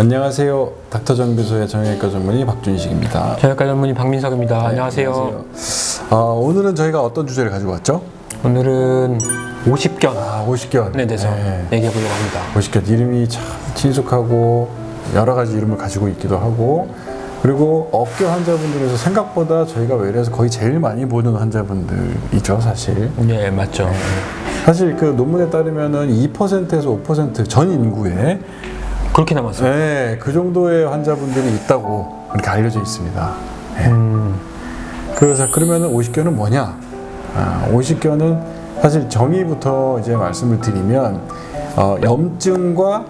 안녕하세요. 닥터 정비소의 정형외과 전문의 박준식입니다. 정형외과 전문의 박민석입니다. 안녕하세요. 아, 오늘은 저희가 어떤 주제를 가지고 왔죠? 오늘은 50견 아, 오십견. 에 대해서 네. 얘기해 보려고 합니다. 오십견 이름이 참 친숙하고 여러 가지 이름을 가지고 있기도 하고 그리고 업계 환자분들에서 생각보다 저희가 외래에서 거의 제일 많이 보는 환자분들이죠, 사실. 네, 맞죠. 사실 그 논문에 따르면은 2%에서 5%전 인구에 그렇게 남았어요. 네, 그 정도의 환자분들이 있다고 이렇게 알려져 있습니다. 네. 음, 그래서 그러면은 오십견은 뭐냐? 아, 오십견은 사실 정의부터 이제 말씀을 드리면 어, 염증과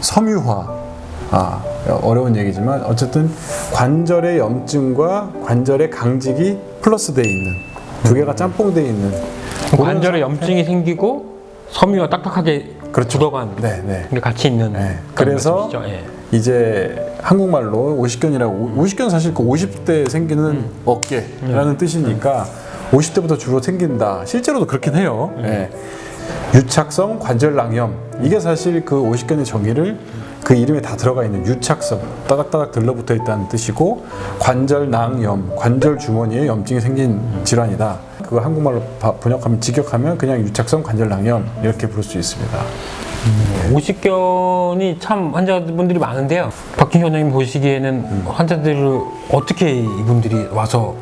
섬유화. 아, 어려운 얘기지만 어쨌든 관절의 염증과 관절의 강직이 플러스돼 있는 두 개가 짬뽕돼 있는 관절에 염증이 생기고 섬유가 딱딱하게 그렇죠. 굳어간 네, 네. 게 같이 있는 네. 그래서 말씀이시죠? 예. 이제 한국말로 오십견이라고 오십견 사실 그 50대 생기는 음. 어깨라는 뜻이니까 50대부터 주로 생긴다. 실제로도 그렇긴 해요. 음. 예. 유착성 관절 낭염 이게 사실 그 오십견의 정의를 그 이름에 다 들어가 있는 유착성 따닥따닥 들러붙어 있다는 뜻이고 관절 낭염 관절 주머니에 염증이 생긴 질환이다. 그거 한국말로 바- 번역하면 직역하면 그냥 유착성 관절낭염 이렇게 부를 수 있습니다. 50견이 참 환자분들이 많은데요. 박준희 원장님 보시기에는 음. 환자들을 어떻게 이분들이 와서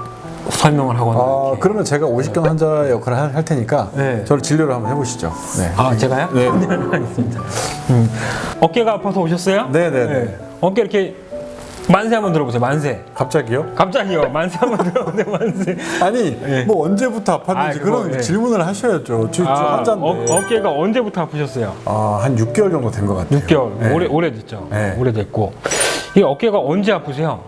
설명을 하거나 아. 그러면 제가 50견 환자 역할을 할, 할 테니까 네. 저를 진료를 한번 해보시죠. 네. 아, 제가요? 네. 알겠습니다. 음. 어깨가 아파서 오셨어요? 네, 네, 네. 어깨 이렇게 만세 한번 들어보세요. 만세. 갑자기요? 갑자기요. 만세 한번 들어보세요. 만세. 아니, 네. 뭐 언제부터 아팠는지 아, 그거, 그런 네. 질문을 하셔야죠. 저, 저 환자인데. 어, 어깨가 언제부터 아프셨어요? 아, 한 6개월 정도 된 것 같아요. 6개월. 네. 오래 오래됐죠. 네. 오래됐고. 이 어깨가 언제 아프세요?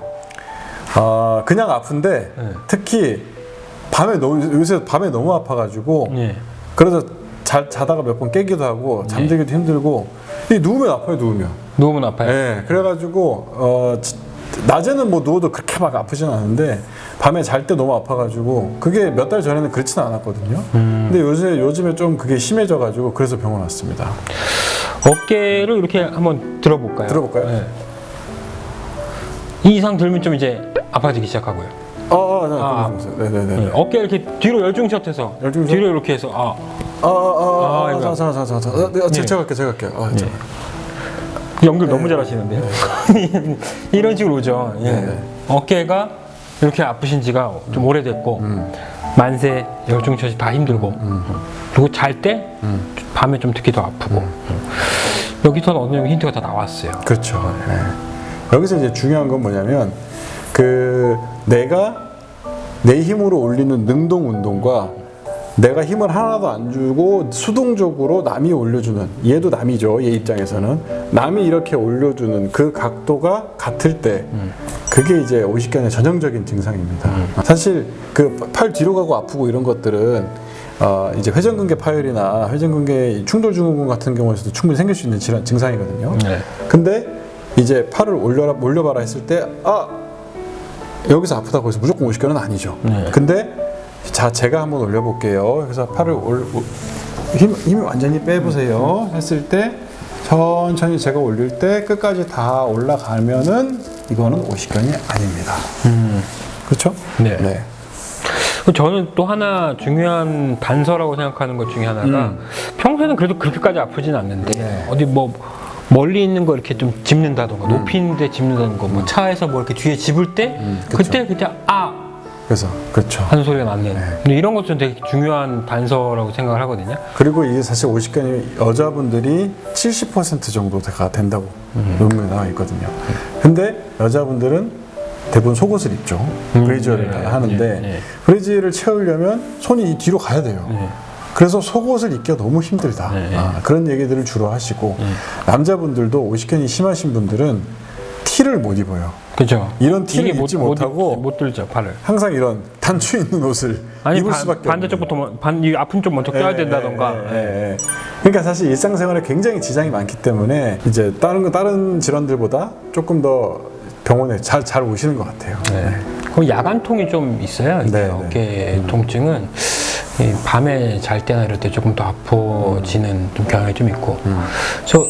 아, 그냥 아픈데 네. 특히 밤에 너무 요새 밤에 너무 아파가지고 예. 그래서 자, 자다가 몇 번 깨기도 하고 잠들기도 힘들고 이 누우면 아파요 누우면. 누우면 아파요. 네, 그래가지고 어, 지- 낮에는 뭐 누워도 그렇게 막 아프진 않은데 밤에 잘 때 너무 아파가지고 그게 몇 달 전에는 그렇지는 않았거든요. 근데 요새 요즘에 좀 그게 심해져가지고 그래서 병원 왔습니다. 어깨를 이렇게 한번 들어볼까요? 들어볼까요? 네. 이 이상 들면 좀 이제 아파지기 시작하고요. 아, 아, 네, 아. 네네네. 네. 어깨 이렇게 뒤로 열중샷 해서 열중샷? 뒤로 이렇게 해서 아 아, 아, 아, 아, 아, 이거. 자, 자, 자, 자, 자, 네, 네. 제가 할게요, 제가 할게요. 아, 자. 연결 너무 잘하시는데요. 이런 식으로 오죠. 예. 네. 어깨가 이렇게 아프신 지가 좀 오래됐고 음. 만세, 열중샷이 다 힘들고 그리고 잘때 음. 밤에 좀 특히 더 아프고 여기서는 어느 정도 힌트가 다 나왔어요. 그렇죠. 네. 여기서 이제 중요한 건 뭐냐면 그 내가 내 힘으로 올리는 능동 운동과 내가 힘을 하나도 안 주고 수동적으로 남이 올려주는 얘도 남이죠 얘 입장에서는 남이 이렇게 올려주는 그 각도가 같을 때 그게 이제 오십견의 전형적인 증상입니다. 사실 그 팔 뒤로 가고 아프고 이런 것들은 어, 이제 회전근개 파열이나 회전근개 충돌 증후군 같은 경우에서도 충분히 생길 수 있는 질환, 증상이거든요. 네. 근데 이제 팔을 올려라 올려봐라 했을 때아 여기서 아프다고 해서 무조건 오십견은 아니죠. 네. 근데 자 제가 한번 올려볼게요. 그래서 팔을 올, 올- 힘 힘을 완전히 빼보세요. 했을 때 천천히 제가 올릴 때 끝까지 다 올라가면은 이거는 오십견이 아닙니다. 그렇죠? 네. 네. 그 저는 또 하나 중요한 단서라고 생각하는 것 중에 하나가 평소에는 그래도 그렇게까지 아프진 않는데 음. 네. 어디 뭐 멀리 있는 거 이렇게 좀 짚는다던가 높이 있는데 짚는다던가 뭐 차에서 뭐 이렇게 뒤에 집을 때 음. 그때 그냥 아 그래서 그렇죠. 하는 소리가 났네. 네. 근데 이런 것도 되게 중요한 단서라고 생각을 하거든요. 그리고 이게 사실 오십견이 여자분들이 70% 정도가 된다고 음. 논문에 나와 있거든요. 근데 여자분들은 대부분 속옷을 입죠. 음, 브레이즈를 네, 하는데 네, 네. 브레이즈를 채우려면 손이 이 뒤로 가야 돼요. 네. 그래서 속옷을 입기가 너무 힘들다. 네. 아, 그런 얘기들을 주로 하시고 남자분들도 오십견이 심하신 분들은 티를 못 입어요. 그죠. 이런 티를 입지 못하고 못, 못 들죠 팔을. 항상 이런 단추 있는 옷을 아니 입을 반, 수밖에 반대쪽부터 먼- 반, 이 아픈 쪽 먼저 껴야 예, 된다던가. 예, 예, 예. 그러니까 사실 일상생활에 굉장히 지장이 많기 때문에 이제 다른 거 다른 질환들보다 조금 더 병원에 잘 잘 오시는 것 같아요. 네. 그럼 야간통이 좀 있어요. 네, 네. 어깨 통증은 이 밤에 잘 때나 이럴 때 조금 더 아파지는 좀 경향이 좀 있고. 음. 저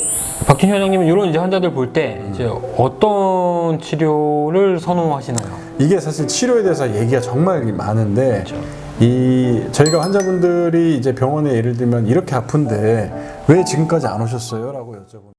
박진희 원장님은 이런 이제 환자들 볼 때 이제 어떤 치료를 선호하시나요? 이게 사실 치료에 대해서 얘기가 정말 많은데 그렇죠. 이 저희가 환자분들이 이제 병원에 예를 들면 이렇게 아픈데 왜 지금까지 안 오셨어요? 라고 여쭤보면